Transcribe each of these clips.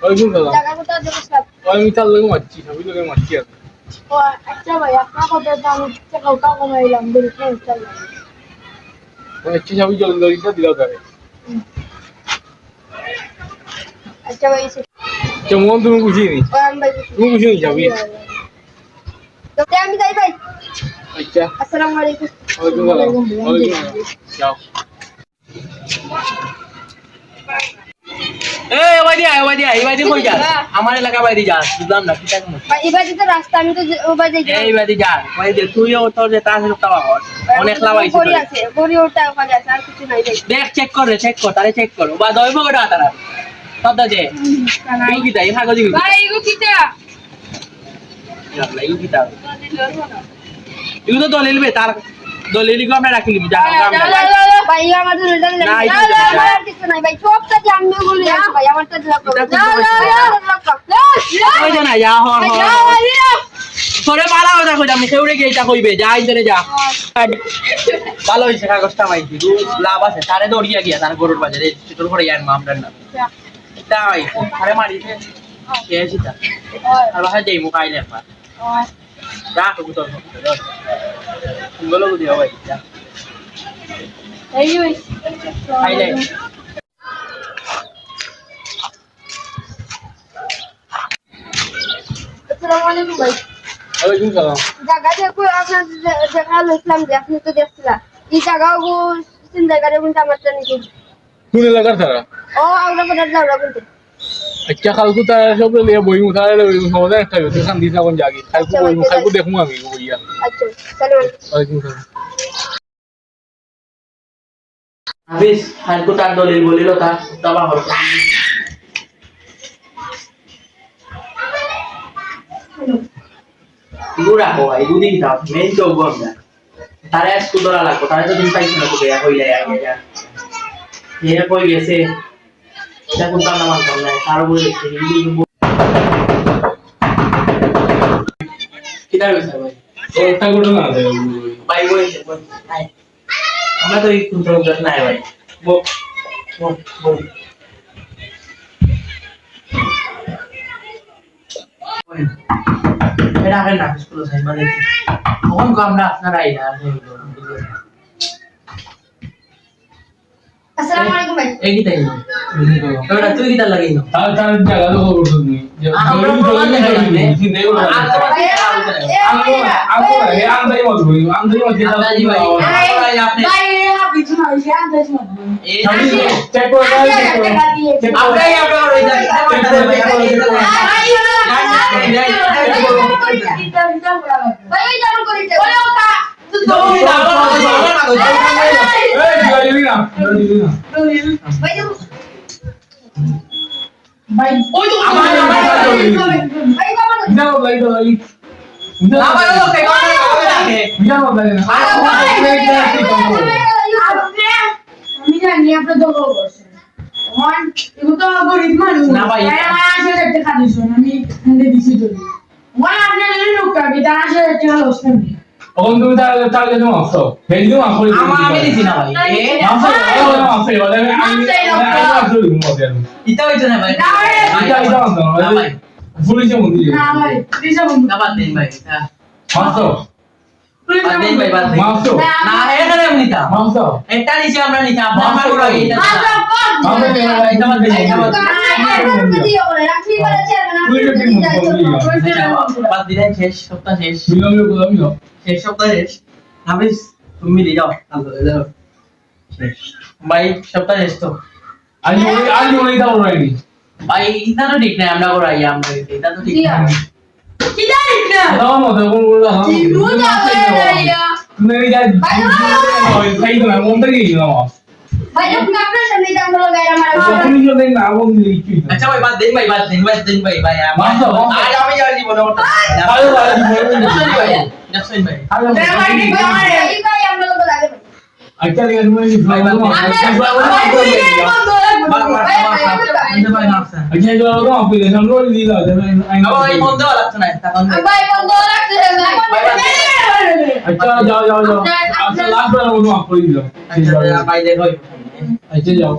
কোথায় দেবো স্যার আমি তার লোক মারছি সবই লোকের মারছি আর। আচ্ছা ভাই আপনার কথা তো আমি টাকাও টাকা মাইলাম বলছেন চল মারছি সবই জল জলটা দিলাও তারে। আচ্ছা ভাই কেমন তুমি খুশি নি? তুমি খুশি নি সবই তো আমি যাই ভাই। আচ্ছা। আসসালামু আলাইকুম। ওয়ালাইকুম সালাম ওয়ালাইকুম যাও। এই ওবাইদি আয় ওবাইদি আয় এইবাইদি কই যাস? আমার এলাকা বাইরে যাস বুঝলাম না ঠিক আছে? ভাই এবার তো রাস্তা আমি তো ও ভাই যাই। এই বাইরে যাস ওই যে। তুইও তোর যে তার সাথে তাওয়া অনেক লাভাইছিস গড়ি আছে গড়ি ওটা ওখানে আছে আর কিছু নাই দেখ। চেক কর চেক কর তারে চেক কর। বা দইব তারা যে তুই কি তাই ভাগো দিবি। ভাই এগো কিটা লাগলাই কি তা এগুলো তো দলিল বে তার দলিল গো আমরা রাখি লিবি যা ভাই আমার তো রেজাল্ট না, নাই তো। আমার কিছু নাই ভাই সবটা যে আমি বলি ভাই আমারটা দিলাম এটা কোন ওই না যা হর হর তোরে মারা কথা কইতাম সেউরে গিয়ে এটা কইবে যা ইন্দরে যা ভালো হইছে কাগজটা মাইছি লাভ আছে তারে দৌড়িয়া গিয়া তার গরুর বাজারে তোর করে ইয়ান মামলার না এটা আইছে আরে মারিছে কে সিতা আর যাই মুখ আইলে একবার যা কবু তোর বলো দিও ভাই যা আপনি তো দেখছিলা এই জায়গা গো তিন জায়গায় কিন্তু আমার জানি কোন এলাকার তারা ও আউরা পড়ার যাওয়া কিন্তু আচ্ছা তারা সব লিয়ে সমাধান একটা জাগি দেখমু আমি বইয়া। আচ্ছা সালাম ওয়ালাইকুম সালাম হাফিজ হারকু তার দলিল বলিল তার দাবা হল। গুড়া হো ভাই দুদিন দাও মেন চোখ গম না তারে আজ কুদরা লাগবো তারে তো দিন পাইছো না কুদে হইলে আগে যা। এ কই গেছে? এটা কোন কাম নামান কম নাই তার বলে দেখছি হিন্দি কিটা ভাই? একটা ঘটনা আছে ভাই বই ভাই আমরা তো এই কন্ট্রোল করতে নাই ভাই বো বো বো এটা আগে না স্কুল সাইন মানে কখন কো আমরা আপনারা আইলা আসসালামু আলাইকুম ভাই এই কি তাই না ওটা তুই কি তার লাগাই না তার তার জায়গা তো খবর তুমি আমরা প্রমাণ দেখাই দিবে চিন্তাই করো না ভাই আমো আমো হে আমদাই মত বই আমদাই মত যেটা আন্দাজি ভাই ভাই আপনি এই চেক করে চেক করে আপনি আপনার ওই ভাই ওই যেমন করিতে ওরে ওকা এই দিলি না দিলি না ভাই দেখো ভাই ওই তো আমার ভাই দেখো না লাই তো লাই আমার লোক কথা বলে রাখে না লাই না আমি জানি আপনার দখল করছেন এখন এগুলো তো গরিব মানুষ না ভাই। তাই আমার আশে দেখতে খাদিস আমি হান্ডে দিছি তো ওই আপনার যদি লোক কাবি তার আশে দেখতে ভালো হচ্ছে ওখান তুমি মাফ মাফ করে আমার আমি দিছি না ভাই এ মাফ করে। মাফ করে আমি আমি মাফ করে মত ইতা না ভাই না ভাই। পুলিশে না ভাই না ভাই মাফ এটা নিচে আমরা নিতাম। আমার করে তো এটা বাদ দিন এটা বাদ দিন বাদ দিন শেষ সপ্তাহ শেষ। বিলম্বে গোলামি না শেষ সপ্তাহ শেষ। হাফিজ তুমি মিলে যাও। যাও। শেষ। ভাই সপ্তাহ শেষ তো। আজ ওই ওই দাও রাইনি ভাই এটা তো ঠিক নাই আমরা করাই আমরা এটা তো ঠিক কি দাও মত না আচ্ছা আচ্ছা যাও যাও যাও আচ্ছা লাস্ট বার ওটা মাফ করে দিলাম বাইরে হই আচ্ছা যাও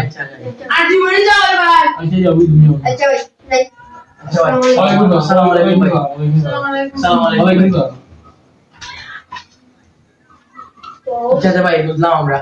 আচ্ছা আর তুমি যাও ভাই আচ্ছা যাও তুমি আচ্ছা ভাই ওয়ালাইকুম আসসালাম আলাইকুম ভাই আসসালাম আলাইকুম আচ্ছা ভাই বুঝলাম আমরা।